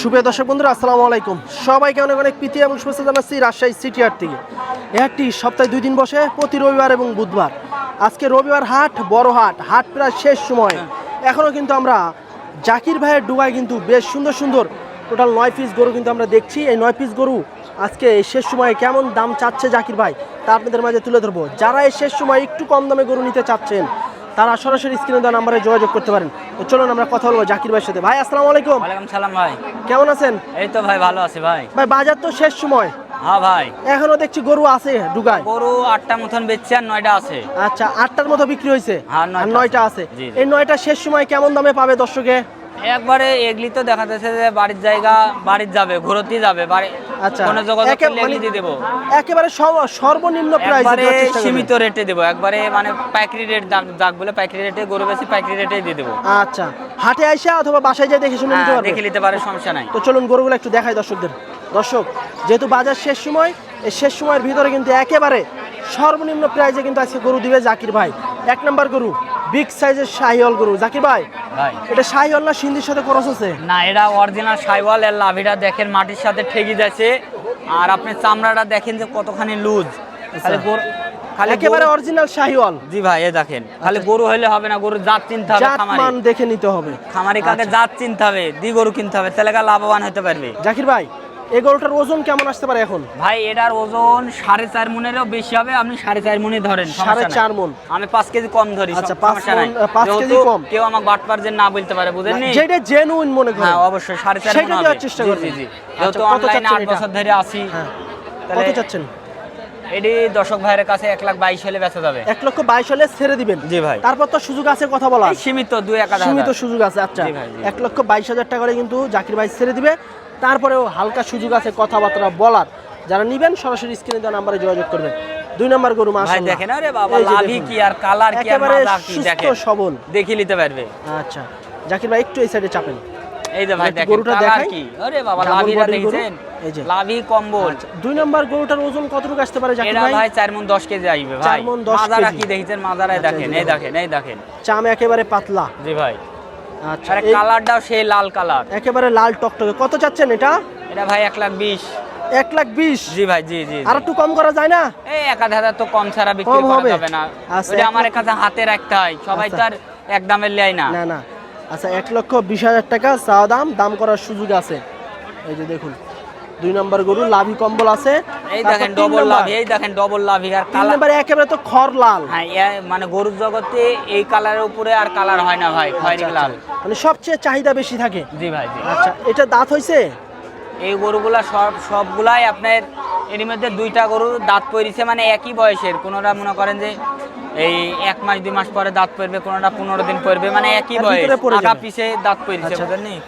সুপ্রিয় দর্শক বন্ধুরা, আসসালামু আলাইকুম। সবাইকে অনেক অনেক প্রীতি এবং শুভেচ্ছা জানাচ্ছি রাজশাহী সিটি হাট থেকে। হাটটি সপ্তাহে দুই দিন বসে, প্রতি রবিবার এবং বুধবার। আজকে রবিবার হাট, বড় হাট হাট প্রায় শেষ সময়। এখনও কিন্তু আমরা জাকির ভাইয়ের ডুবায় কিন্তু বেশ সুন্দর সুন্দর টোটাল নয় পিস গরু কিন্তু আমরা দেখছি। এই নয় পিস গরু আজকে এই শেষ সময়ে কেমন দাম চাচ্ছে জাকির ভাই, তা আপনাদের মাঝে তুলে ধরবো। যারা এই শেষ সময় একটু কম দামে গরু নিতে চাচ্ছেন তারা সরাসরি স্ক্রিনে দেওয়া নাম্বারে যোগাযোগ করতে পারেন। তো চলুন আমরা কথা বলব জাকির ভাইয়ের সাথে। ভাই আসসালামু আলাইকুম। ওয়ালাইকুম সালাম ভাই। কেমন আছেন? এই তো ভাই ভালো আছি ভাই। ভাই বাজার তো শেষ সময়। হ্যাঁ ভাই। এখনও দেখছি গরু আছে ডুগায় গরু আটটা মতন বেচছে আর নয়টা আছে। আচ্ছা আটটার মতো বিক্রি হয়েছে। হ্যাঁ, আর নয়টা আছে। এই নয়টা শেষ সময় কেমন দামে পাবে দর্শকে? একবারে এগলি তো দেখা যাচ্ছে যে বাড়ির জায়গা বাড়ির যাবে ঘুরতে যাবে বাড়ি আচ্ছা। কোনো যোগাযোগ করলে মানে দিয়ে দেবো। একেবারে সর্বনিম্ন প্রাইস সীমিত রেটে দেবো। একবারে মানে পাইকারি রেট দাগ বলে পাইকারি রেটে গরু বেশি পাইকারি রেটে দিয়ে দেবো। আচ্ছা। হাটে আইসা অথবা বাসায় দেখে শুনে নিতে হ্যাঁ, পারবে। দেখে নিতে পারে সমস্যা নাই। তো চলুন গরুগুলো একটু দেখাই দর্শকদের। দর্শক যেহেতু বাজার শেষ সময় এই শেষ সময়ের ভিতরে কিন্তু একেবারে সর্বনিম্ন প্রাইজে কিন্তু আজকে গরু দিবে জাকির ভাই। এক নম্বর গরু। বিগ সাইজের শাহিওয়াল গরু। জাকির ভাই ভাই। এটা শাহিওয়াল না সিন্ধির সাথে খরচ আছে? না এটা অরিজিনাল সাইওয়াল এর লাভিটা দেখেন মাটির সাথে ঠেকি যাচ্ছে। আর আপনি চামড়াটা দেখেন যে কতখানি লুজ খালি গরু খালি একেবারে অরিজিনাল শাহিওয়াল। জি ভাই এ দেখেন। খালি গরু হইলে হবে না গরু জাত চিনতে হবে জাত খামারি। মান দেখে নিতে হবে। খামারি কাকে আচ্ছা। জাত চিনতে হবে দি গরু কিনতে হবে তাহলে লাভবান হতে পারবে। জাকির ভাই এই গরুটার ওজন কেমন আসতে পারে এখন? ভাই এটার ওজন সাড়ে চার মনেরও বেশি হবে আপনি সাড়ে চার মনে ধরেন সাড়ে চার মন। আমি পাঁচ কেজি কম ধরি আচ্ছা, পাঁচ কেজি কম। কেউ আমাকে বাটপার যে না বলতে পারে যেটা জেনুইন মনে করেন। হ্যাঁ অবশ্যই সাড়ে চার সেটা দেওয়ার চেষ্টা করবেন। জি। আচ্ছা, যেহেতু অনলাইনে আট বছর ধরে আসি হ্যাঁ। কত চাচ্ছেন? এটি দর্শক ভাইয়ের কাছে এক লাখ বাইশ হলে বেচা যাবে। এক লক্ষ বাইশ হলে ছেড়ে দিবেন। জি ভাই। তারপর তো সুযোগ আছে কথা বলা সীমিত দুই এক সীমিত সুযোগ আছে আচ্ছা। এক লক্ষ বাইশ হাজার টাকা করে কিন্তু জাকির ভাই ছেড়ে দিবে। তারপরেও হালকা সুযোগ আছে কথাবার্তা বলার। যারা নিবেন সরাসরি স্ক্রিনে দেওয়া নাম্বারে যোগাযোগ করবেন। দুই নাম্বার গরু ভাই দেখেন আরে বাবা লাভি কি আর কালার কি আর কি দেখেন। সবল। দেখি নিতে পারবে। আচ্ছা জাকির ভাই একটু এই সাইডে চাপেন। এই যে ভাই দেখেন গরুটা দেখাই। কি। আরে বাবা লাভিটা। এই যে। লাভি কম্বল। আচ্ছা, দুই নাম্বার গরুটার ওজন কতটুকু আসতে পারে জাকির এটা ভাই? ভাই চার মন দশ কেজি আসবে চার ভাই মণ দশ মাজারা কেজি। কি দেখেছেন? মাজারায় আচ্ছা, দেখেন এই দেখেন এই দেখেন। চাম একেবারে পাতলা। জি ভাই। আচ্ছা আরে কালারটাও সেই লাল কালার। একেবারে লাল টকটকে। কত চাচ্ছেন এটা? এটা ভাই এক লাখ বিশ। এক লাখ বিশ? জি ভাই জি জি আর একটু কম করা যায় না? এই এক হাজার তো কম ছাড়া বিক্রি করা? যাবে না। আচ্ছা, ওটা আমার কাছে হাতে রাখতে হয়। সবাই তো আচ্ছা। আর এক দামের লেয় না। না না। আচ্ছা এক লক্ষ বিশ হাজার টাকা চা দাম। দাম করার সুযোগ আছে। এই যে দেখুন। দুই নম্বর গরু লাভি কম্বল আছে এই দেখেন ডবল লাভি এই দেখেন ডবল লাভি আর কালার নম্বরে একেবারে তো খর লাল। হ্যাঁ মানে গরুর জগতে এই কালারের উপরে আর কালার হয় না ভাই খয়েরি আচ্ছা, লাল। আচ্ছা। মানে সবচেয়ে চাহিদা বেশি থাকে? জি ভাই জি। আচ্ছা এটা দাঁত হইছে? এই গরুগুলা সব সবগুলাই আপনার এর মধ্যে দুইটা গরু দাঁত পড়েছে মানে একই বয়সের। কোনোটা মনে করেন যে এই এক মাস দুই মাস পরে দাঁত পড়বে কোনোটা পনেরো দিন পড়বে মানে একই বয়স। আগা পিছে দাঁত পড়েছে আচ্ছা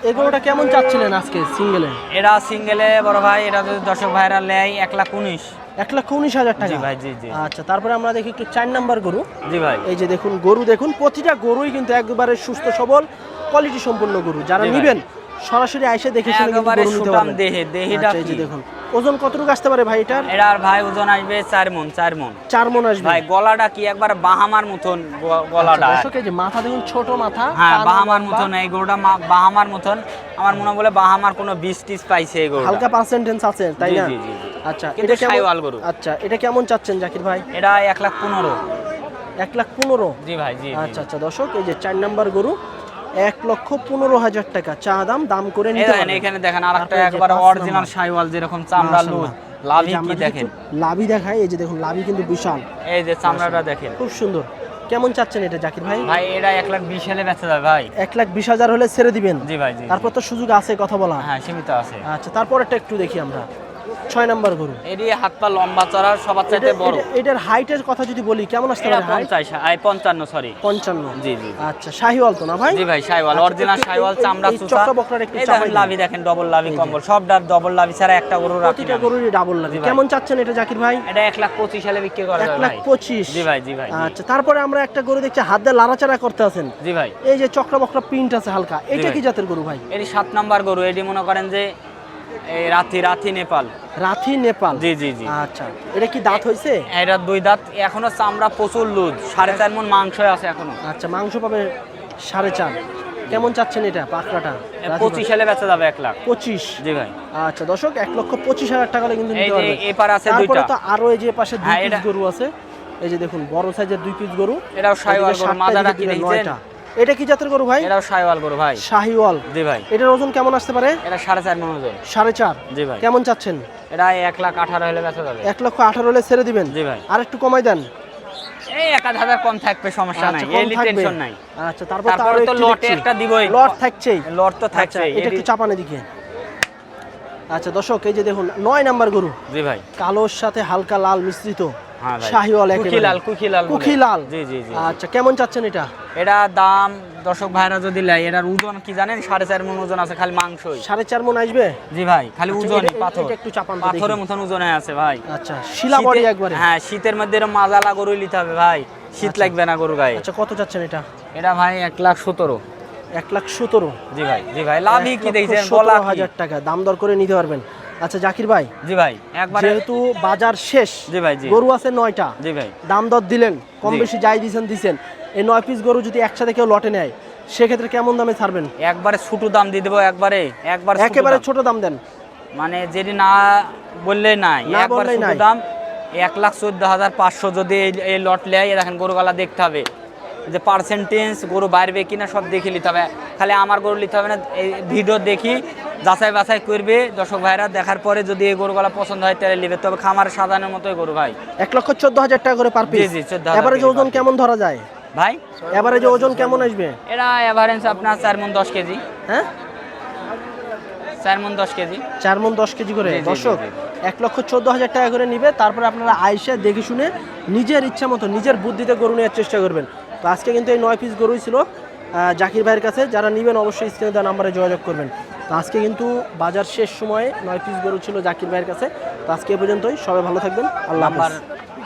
এই গরুটা কেমন চাচ্ছিলেন আজকে সিঙ্গেলে? এরা সিঙ্গেলে বড় ভাই এরা যদি দর্শক ভাইরা নেয় এক লাখ উনিশ। এক লক্ষ উনিশ হাজার টাকা? ভাই জি জি। আচ্ছা তারপরে আমরা দেখি একটু চার নাম্বার গরু। জি ভাই। এই যে দেখুন গরু দেখুন প্রতিটা গরুই কিন্তু একবারে সুস্থ সবল কোয়ালিটি সম্পন্ন গরু। যারা। নিবেন সরাসরি আইসে দেখে শুনে একেবারে সুঠাম দেহে, দেহিটা আচ্ছা, কি? দেখুন ওজন কতটুকু আসতে পারে ভাই এটার? এরা আর ভাই ওজন আসবে চার মন চার মন। চার মন আসবে। ভাই গলাটা কি একবার বাহামার মতন গলাটা আচ্ছা, দর্শক, যে মাথা দেখুন ছোট মাথা হ্যাঁ বাহামার মতন এই গরুটা বাহামার মতন। আমার মনে বলে বাহামার কোনো বিষ টিস পাইছে এই গরুটা। হালকা পার্সেন্টেজ আছে তাই না? জি, জি। আচ্ছা এটা কেমন সাইওয়াল গরু। আচ্ছা এটা কেমন চাচ্ছেন জাকির ভাই? এটা এক লাখ পনেরো। এক লাখ পনেরো? জি ভাই জি জি। আচ্ছা আচ্ছা দর্শক এই যে চার নাম্বার গরু এক লক্ষ পনেরো হাজার টাকা। চা দাম দাম করে নিতে দেখেন এখানে দেখেন আর একটা একবার অরিজিনাল। সাইওয়াল যেরকম চামড়া লুজ। লাভি কি দেখেন? লাভি দেখাই এই যে দেখুন লাভি কিন্তু বিশাল। এই যে চামড়াটা দেখেন। খুব সুন্দর। কেমন চাচ্ছেন এটা জাকির ভাই? ভাই এটা এক লাখ বিশ হলে বেঁচে যাবে ভাই। এক লাখ বিশ হাজার হলে ছেড়ে দিবেন। জি ভাই তারপর তো সুযোগ আছে কথা বলা। হ্যাঁ সীমিত আছে। আচ্ছা তারপর একটা একটু দেখি আমরা। ছয় নাম্বার গরু। এটি হাত পা লম্বা চড়ার সবার চাইতে বড়। এটার হাইটের কথা যদি বলি কেমন আসতে এটা পারে পঞ্চাশ আই পঞ্চান্ন সরি পঞ্চান্ন। জি জি আচ্ছা শাহিওয়াল তো না ভাই? জি ভাই সাইওয়াল আচ্ছা, অরিজিনাল এই- চামড়া চক্কা বকরাটা একটু চাপাই লাভি দেখেন ডবল লাভি কম্বল। সব ডার ডবল লাভি ছাড়া একটা গরু রাখি প্রতিটা গরুরই ডাবল ভাই। কেমন চাচ্ছেন এটা জাকির ভাই? এটা এক লাখ পঁচিশ সালে বিক্রি করা এক লাখ পঁচিশ। জি ভাই জি ভাই আচ্ছা তারপরে আমরা একটা গরু দেখছি হাত দিয়ে লাড়াচাড়া করতে আছেন। জি ভাই। এই যে চক্র বক্র প্রিন্ট আছে হালকা এটা কি জাতের গরু ভাই? এটি সাত নাম্বার গরু এটি মনে করেন যে এই রাথি রাথি নেপাল। রাথি নেপাল? জি জি জি। আচ্ছা। এটা কি দাঁত হয়েছে এটা দুই দাঁত। এখনও চামড়া প্রচুর লুজ। সাড়ে চার মন মাংস আছে এখনও। আচ্ছা মাংস পাবে সাড়ে চার। কেমন চাচ্ছেন এটা পাকড়াটা? পঁচিশ সালে বেচা যাবে এক লাখ। পঁচিশ? জি ভাই। আচ্ছা দর্শক এক লক্ষ পঁচিশ হাজার টাকা হলে কিন্তু নিতে আছে দুইটা। তো আরও এই যে পাশে দুই হ্যাঁ, পিস গরু আছে। এই যে দেখুন বড় সাইজের দুই পিস গরু। এটাও সাইওয়াল গরু সাতটা, মাজাটা এদিকে এটা কি জাতের গরু ভাই? এটাও সাইওয়াল গরু ভাই। শাহিওয়াল। জি ভাই। এটার ওজন কেমন আসতে পারে? এটা সাড়ে চার মন ওজন। সাড়ে চার। জি ভাই। কেমন চাচ্ছেন? এটা এক লাখ আঠারো হলে বেচা যাবে। এক লক্ষ আঠারো হলে ছেড়ে দিবেন। জি ভাই। আর একটু কমাই দেন। এই এক হাজার কম থাকবে সমস্যা নাই। আচ্ছা, কম টেনশন নাই। আচ্ছা তারপর তারপরে তো লটে একটা দিবই। লট থাকছেই। লট তো আচ্ছা থাকছে এটা একটু চাপানে দিকে আচ্ছা দর্শক এই যে দেখুন নয় নাম্বার গরু। জি ভাই। কালোর সাথে হালকা লাল মিশ্রিত। শাহিওয়াল জি জি জি। আচ্ছা কেমন চাচ্ছেন এটা? এটা দাম দর্শক ভাইরা যদি লাই এটার ওজন কি জানেন? সাড়ে চার মন ওজন আছে খালি মাংসই। সাড়ে চার মন আসবে? জি ভাই খালি আচ্ছা, ওজনে পাথর। একটু চাপান পাথরের মতন ওজনে আছে ভাই। আচ্ছা শিলা বডি একবারে। হ্যাঁ শীতের মধ্যে এরকম মাজালা গরু নিতে হবে ভাই। শীত আচ্ছা। লাগবে না গরু গায়ে। আচ্ছা কত চাচ্ছেন এটা? এটা ভাই এক লাখ সতেরো। এক লাখ সতেরো? জি ভাই জি ভাই লাভই কি দেখছেন? সতেরো হাজার টাকা। দাম দর করে নিতে পারবেন। আচ্ছা জাকির ভাই জি ভাই একবারে যেহেতু বাজার শেষ জি ভাই জি। গরু আছে নয়টা। জি ভাই। দাম দর দিলেন কম বেশি যাই দিছেন দিছেন। এই নয় পিস গরু যদি একসাথে কেউ লটে নেয় সেক্ষেত্রে কেমন দামে ছাড়বেন? একবারে ছোট দাম দিয়ে দেবো একবারে একবার ছোট একেবারে ছোট দাম দেন। মানে যেটি না বললে নাই একবার ছোট দাম। এক লাখ চোদ্দ হাজার পাঁচশো যদি এই- লট লেয় দেখেন গরুগুলা দেখতে হবে। যে পার্সেন্টেজ গরু বাইরবে কিনা সব দেখে নিতে হবে। খালি আমার গরু নিতে হবে না এই ভিডিও দেখি যাচাই বাছাই করবে। দর্শক ভাইরা দেখার পরে যদি এই গরুগুলা পছন্দ হয় তাহলে নেবে। তবে খামার সাজানোর মতোই গরু ভাই। এক লক্ষ চোদ্দ হাজার টাকা করে পার পিস জি, 14,000 এবারে ওজন কেমন ধরা যায়? ভাই? এবারে যে ওজন কেমন আসবে? এরা এভারেন্স আপনার চার মন দশ কেজি। হ্যাঁ? চার মন দশ কেজি। চার মন দশ কেজি করে। দর্শক এক লক্ষ চোদ্দ হাজার টাকা করে নিবে। তারপরে আপনারা আইসা দেখে শুনে নিজের ইচ্ছা মতো নিজের বুদ্ধিতে গরু নেওয়ার চেষ্টা করবেন। তো আজকে কিন্তু এই নয় পিস গরুই ছিল জাকির ভাইয়ের কাছে। যারা নেবেন অবশ্যই স্ক্রিনে দেওয়া নাম্বারে যোগাযোগ করবেন। তো আজকে কিন্তু বাজার শেষ সময়ে নয় পিস গরু ছিল জাকির ভাইয়ের কাছে। তো আজকে পর্যন্তই। সবাই ভালো থাকবেন। আল্লাহ হাফেজ।